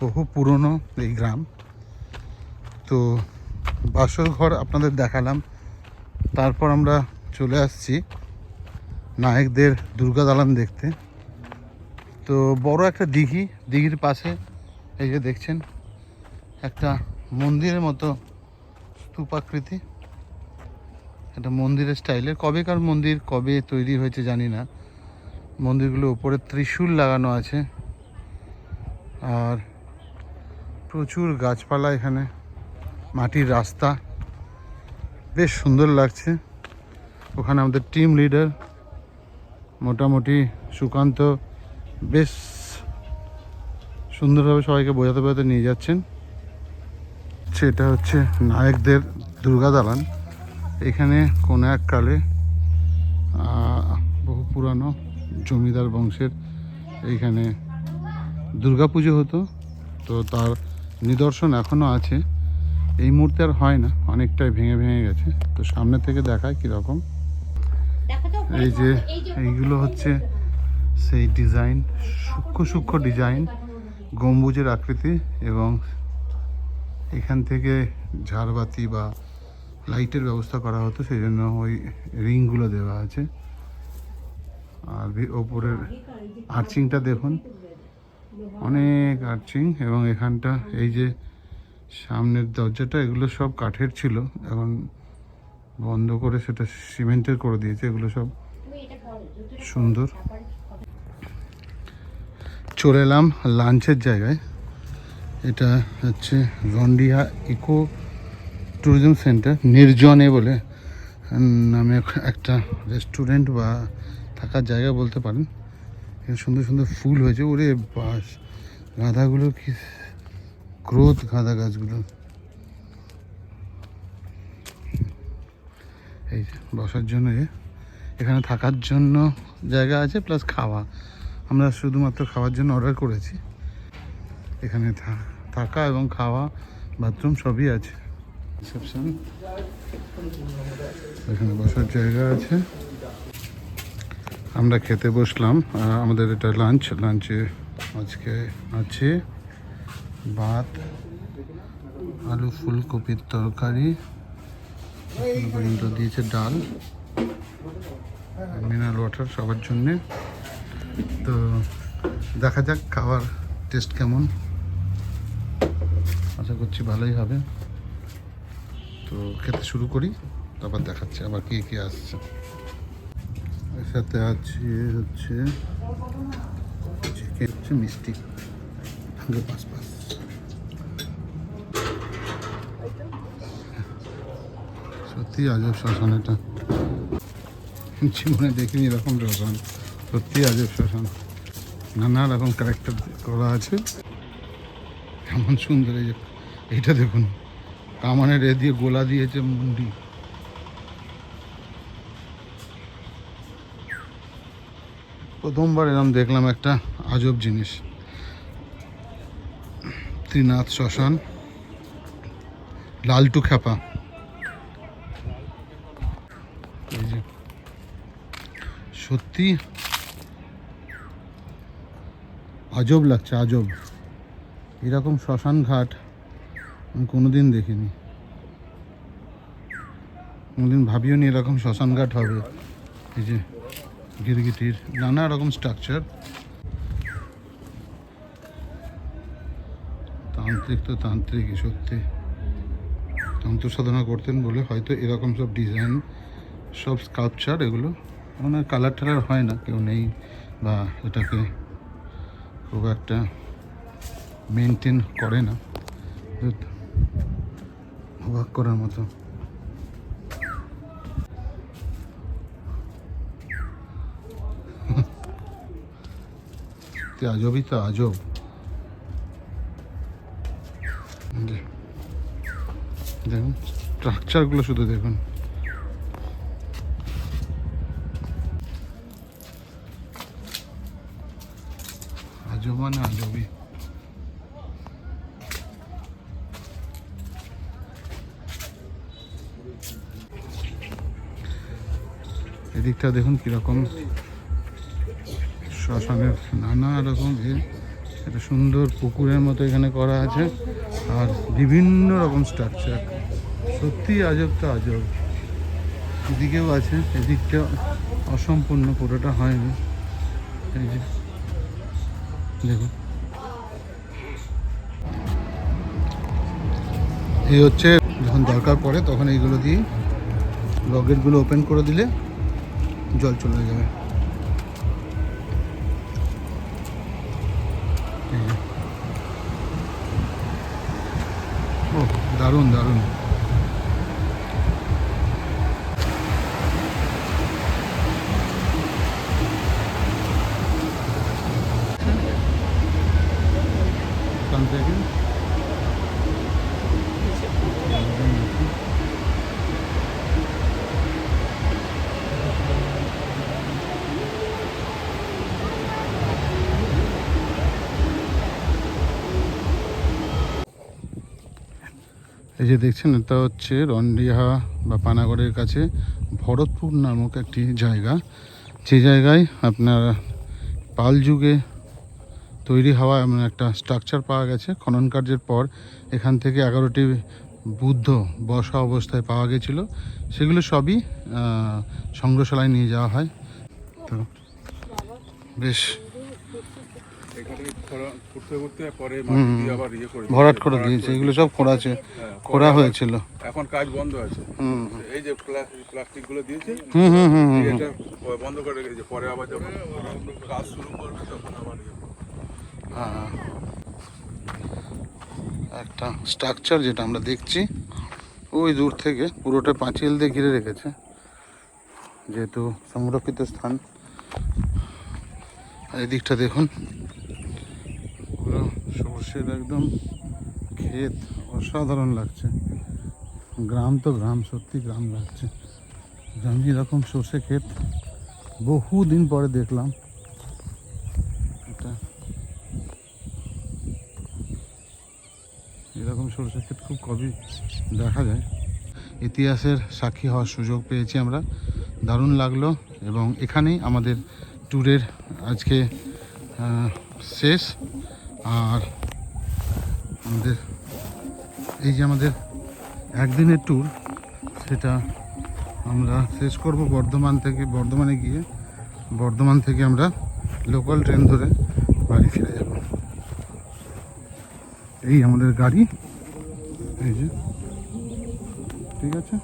বহু পুরনো এই গ্রাম। তো বাসর ঘর আপনাদের দেখালাম। তারপর আমরা চলে আসছি নায়কদের দুর্গা দালান দেখতে। তো বড় একটা দিঘি, দিঘির পাশে এই যে দেখছেন, একটা মন্দিরের মতো স্তূপাকৃতি। একটা মন্দিরের স্টাইলে কবেকার মন্দির, কবে তৈরি হয়েছে জানি না। মন্দিরগুলো উপরে ত্রিশূল লাগানো আছে। আর প্রচুর গাছপালা এখানে, মাটির রাস্তা। বেশ সুন্দর লাগছে। ওখানে আমাদের টিম লিডার মোটামুটি সুকান্ত, বেশ সুন্দরভাবে সবাইকে বোঝাতে বোঝাতে নিয়ে যাচ্ছেন। সেটা হচ্ছে নায়কদের দুর্গা দালান। এখানে কোনো এক কালে বহু পুরানো জমিদার বংশের এইখানে দুর্গা পুজো হতো। তো তার নিদর্শন এখনও আছে। এই মুহূর্তে আর হয় না অনেকটাই ভেঙে ভেঙে গেছে। তো সামনে থেকে দেখায় কীরকম। এই যে এইগুলো হচ্ছে সেই ডিজাইন সূক্ষ্ম সূক্ষ্ম ডিজাইন গম্বুজের আকৃতি এবং এখান থেকে ঝাড়বাতি বা লাইটের ব্যবস্থা করা হতো সেই জন্য ওই রিংগুলো দেওয়া আছে। আর ওপরের আর্চিংটা দেখুন। অনেক আর্চিং এবং এখানটা এই যে সামনের দরজাটা, এগুলো সব কাঠের ছিল। এখন বন্ধ করে সেটা সিমেন্টের করে দিয়েছে, এগুলো সব সুন্দর। চলে এলাম লাঞ্চের জায়গায়। এটা হচ্ছে রন্ডিয়া ইকো ট্যুরিজম সেন্টার, নির্জনে বলে নামে একটা রেস্টুরেন্ট বা থাকার জায়গা বলতে পারেন। সুন্দর সুন্দর ফুল হয়েছে। ওরে বাস, গাঁদাগুলো কি গ্রোথ গাঁদা গাছগুলো। এই যে বসার জন্য। এখানে থাকার জন্য জায়গা আছে প্লাস খাওয়া। আমরা শুধুমাত্র খাওয়ার জন্য অর্ডার করেছি। এখানে থাকা এবং খাওয়া বাথরুম সবই আছে। রিসেপশন এখানে বসার জায়গা আছে। আমরা খেতে বসলাম আমাদের এটা লাঞ্চ লাঞ্চে আজকে আছে ভাত, আলু ফুলকপির তরকারি পর্যন্ত দিয়েছে ডাল মিনারেল ওয়াটার সবার জন্যে। তো দেখা যাক খাবার টেস্ট কেমন। আশা করছি ভালোই হবে। তো খেতে শুরু করি, তারপর দেখাচ্ছি আবার কে কি আসছে। এর সাথে আছে হচ্ছে চিকেন হচ্ছে মিষ্টি। পাঁচ পাঁচ। সত্যি আজব শ্মশান এটা। জীবনে দেখিনি এরকম শ্মশান সত্যি আজব শ্মশান নানা রকম ক্যারেক্টার করা আছে। এমন সুন্দর এই যে, এইটা দেখুন। কামানের এ দিয়ে গোলা দিয়েছে মুন্ডি। প্রথমবার এরকম দেখলাম একটা আজব জিনিস। ত্রিনাথ শ্মশান, লালটু খ্যাপা। সত্যি আজব লাগছে, আজব। এরকম শ্মশান ঘাট আমি কোনোদিন দেখিনি। কোনোদিন ভাবিও নি এরকম শ্মশান ঘাট হবে। এই যে গিরগিটির নানা রকম স্ট্রাকচার তান্ত্রিক তো তান্ত্রিকই, সত্যি। তন্ত্র সাধনা করতেন বলে হয়তো এরকম সব ডিজাইন সব স্কাল্পচার এগুলো ওনার কালার টালার হয় না, কেউ নেই বা এটাকে খুব একটা মেনটেন করে না। অবাক করার মতো। সত্যি আজবই তো আজব। দেখুন স্ট্রাকচারগুলো শুধু দেখুন। আজব মানে আজবই। এদিকটা দেখুন কীরকম। শ্মশানের নানা রকম এ এটা সুন্দর পুকুরের মতো এখানে করা আছে। আর বিভিন্ন রকম স্ট্রাকচার সত্যি আজব তো আজব। এদিকেও আছে, এদিকটা অসম্পূর্ণ, পুরোটা হয়নি। এই যে, দেখুন। এই হচ্ছে, যখন দরকার পড়ে, তখন এইগুলো দিয়ে লকেটগুলো ওপেন করে দিলে জল চলে যাবে। এই যে। ও দারুণ দারুণ এখান থেকে এই যে দেখছেন, এটা হচ্ছে রন্ডিহা বা পানাগড়ের কাছে ভরতপুর নামক একটি জায়গা। যে জায়গায় আপনার পাল যুগে তৈরি হওয়া এমন একটা স্ট্রাকচার পাওয়া গেছে। খনন কার্যের পর এখান থেকে এগারোটি বুদ্ধ বসা অবস্থায় পাওয়া গেছিল। সেগুলো সবই সংগ্রহশালায় নিয়ে যাওয়া হয়। তো বেশ এখানে খোঁড়া করতে করতে পরে মাটি দিয়ে আবার ইয়ে করে ভরাট করে দিয়েছে এগুলো সব খোঁড়াছে হ্যাঁ, খোঁড়া হয়েছিল। এখন কাজ বন্ধ আছে। এই যে প্লাস্টিকগুলো দিয়েছে হুম হুম হুম এটা বন্ধ করে রেখেছে। পরে আবার যখন কাজ শুরু করবে তখন আবার ইয়ে হ্যাঁ। একটা স্ট্রাকচার যেটা আমরা দেখছি ওই দূর থেকে পুরোটা পাঁচিল দিয়ে ঘিরে রেখেছে যেহেতু সংরক্ষিত স্থান। আর এই দিকটা দেখুন সর্ষের একদম ক্ষেত, অসাধারণ লাগছে। গ্রাম তো গ্রাম, সত্যি গ্রাম লাগছে। আমি এরকম সর্ষে ক্ষেত বহু দিন পরে দেখলাম। এটা এরকম সরষের ক্ষেত খুব কমই দেখা যায়। ইতিহাসের সাক্ষী হওয়ার সুযোগ পেয়েছি আমরা। দারুণ লাগল এবং এখানেই আমাদের ট্যুরের আজকে শেষ। আর আমাদের এই যে আমাদের একদিনের ট্যুর সেটা আমরা শেষ করব বর্ধমান থেকে, বর্ধমানে গিয়ে। বর্ধমান থেকে আমরা লোকাল ট্রেন ধরে বাড়ি ফিরে যাব। এই আমাদের গাড়ি। এই যে, ঠিক আছে?